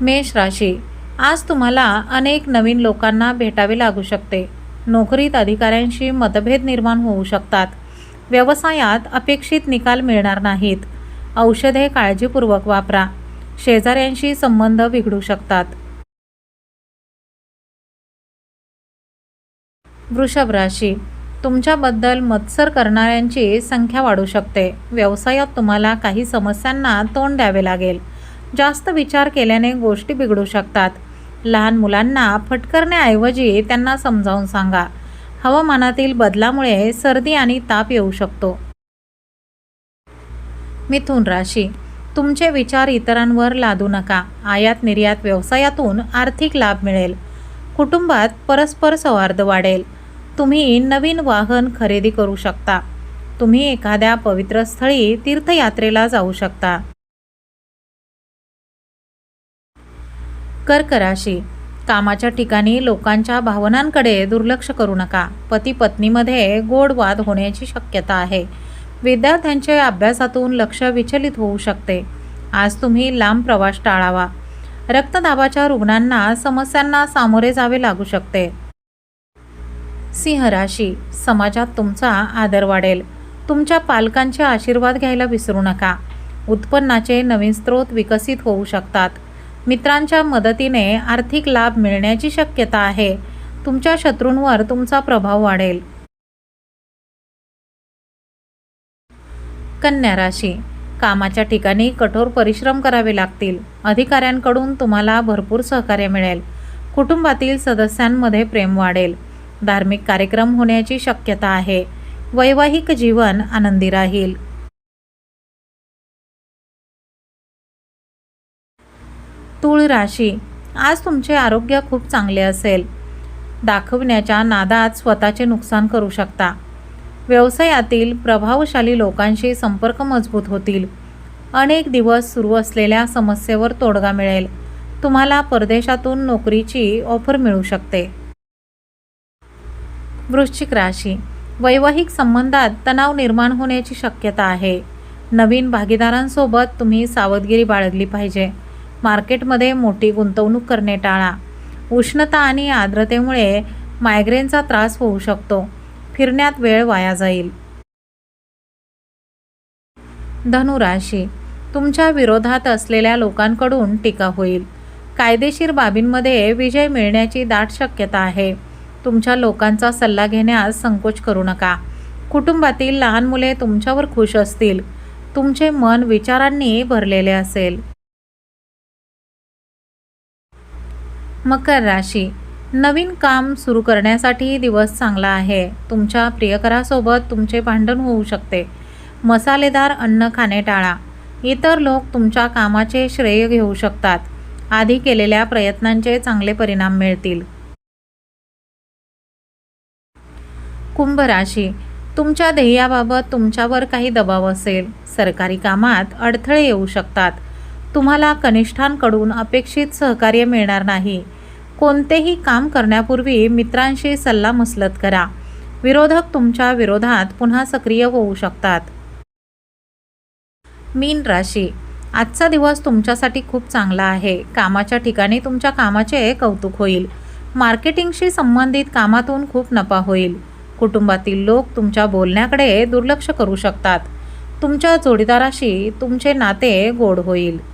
मेष राशी. आज तुम्हाला अनेक नवीन लोकांना भेटावे लागू शकते. नोकरीत अधिकाऱ्यांशी मतभेद निर्माण होऊ शकतात. व्यवसायात अपेक्षित निकाल मिळणार नाहीत. औषधे काळजीपूर्वक वापरा. शेजाऱ्यांशी संबंध बिघडू शकतात. वृषभ राशी. तुमच्याबद्दल मत्सर करणाऱ्यांची संख्या वाढू शकते. व्यवसायात तुम्हाला काही समस्यांना तोंड द्यावे लागेल. जास्त विचार केल्याने गोष्टी बिघडू शकतात. लहान मुलांना फटकरण्याऐवजी त्यांना समजावून सांगा. हवामानातील बदलामुळे सर्दी आणि ताप येऊ शकतो. मिथुन राशी. तुमचे विचार इतरांवर लादू नका. आयात निर्यात व्यवसायातून आर्थिक लाभ मिळेल. कुटुंबात परस्पर सौहार्द वाढेल. तुम्ही नवीन वाहन खरेदी करू शकता. तुम्ही एखाद्या पवित्र स्थळी तीर्थयात्रेला जाऊ शकता. करकराशी. कामाच्या ठिकाणी लोकांच्या भावनांकडे दुर्लक्ष करू नका. पती पत्नीमध्ये गोड वाद होण्याची शक्यता आहे. विद्यार्थ्यांचे अभ्यासातून लक्ष विचलित होऊ शकते. आज तुम्ही लांब प्रवास टाळावा. रक्तदाबाच्या रुग्णांना समस्यांना सामोरे जावे लागू शकते. सिंह राशी समाजात तुमचा आदर वाढेल. तुमच्या पालकांचे आशीर्वाद घ्यायला विसरू नका. उत्पन्नाचे नवीन स्रोत विकसित होऊ शकतात. मित्रांच्या मदतीने आर्थिक लाभ मिळण्याची शक्यता आहे. तुमच्या शत्रूंवर तुमचा प्रभाव वाढेल. कन्या राशी. कामाच्या ठिकाणी कठोर परिश्रम करावे लागतील. अधिकाऱ्यांकडून तुम्हाला भरपूर सहकार्य मिळेल. कुटुंबातील सदस्यांमध्ये प्रेम वाढेल. धार्मिक कार्यक्रम होण्याची शक्यता आहे. वैवाहिक जीवन आनंदी राहील. तूळ राशी. आज तुमचे आरोग्य खूप चांगले असेल. दाखवण्याच्या नादात स्वतःचे नुकसान करू शकता. व्यवसायातील प्रभावशाली लोकांशी संपर्क मजबूत होतील. अनेक दिवस सुरू असलेल्या समस्येवर तोडगा मिळेल. तुम्हाला परदेशातून नोकरीची ऑफर मिळू शकते. वृश्चिक राशी. वैवाहिक संबंधात तणाव निर्माण होण्याची शक्यता आहे. नवीन भागीदारांसोबत तुम्ही सावधगिरी बाळगली पाहिजे. मार्केटमध्ये मोठी गुंतवणूक करणे टाळा. उष्णता आणि आर्द्रतेमुळे मायग्रेनचा त्रास होऊ शकतो. फिरण्यात वेळ वाया जाईल. धनुराशी. तुमच्या विरोधात असलेल्या लोकांकडून टीका होईल. कायदेशीर बाबींमध्ये विजय मिळण्याची दाट शक्यता आहे. तुमच्या लोकांचा सल्ला घेण्यास संकोच करू नका. कुटुंबातील लहान मुले तुमच्यावर खुश असतील. तुमचे मन विचारांनी भरलेले असेल. मकर राशी. नवीन काम सुरू करण्यासाठी दिवस चांगला आहे. तुमच्या प्रियकरासोबत तुमचे भांडण होऊ शकते. मसालेदार अन्न खाणे टाळा. इतर लोक तुमच्या कामाचे श्रेय घेऊ शकतात. आधी केलेल्या प्रयत्नांचे चांगले परिणाम मिळतील. कुंभ राशी. तुमच्या ध्येयाबाबत तुमच्यावर काही दबाव असेल. सरकारी कामात अडथळे येऊ शकतात. तुम्हाला कनिष्ठांकडून अपेक्षित सहकार्य मिळणार नाही. कोणतेही काम करण्यापूर्वी मित्रांशी सल्लामसलत करा. विरोधक तुमच्या विरोधात पुन्हा सक्रिय होऊ शकतात. मीन राशी. आजचा दिवस तुमच्यासाठी खूप चांगला आहे. कामाच्या ठिकाणी तुमच्या कामाचे कौतुक होईल. मार्केटिंगशी संबंधित कामातून खूप नफा होईल. कुटुंबातील लोक तुमच्या बोलण्याकडे दुर्लक्ष करू शकतात. तुमच्या जोडीदाराशी तुमचे नाते गोड होईल.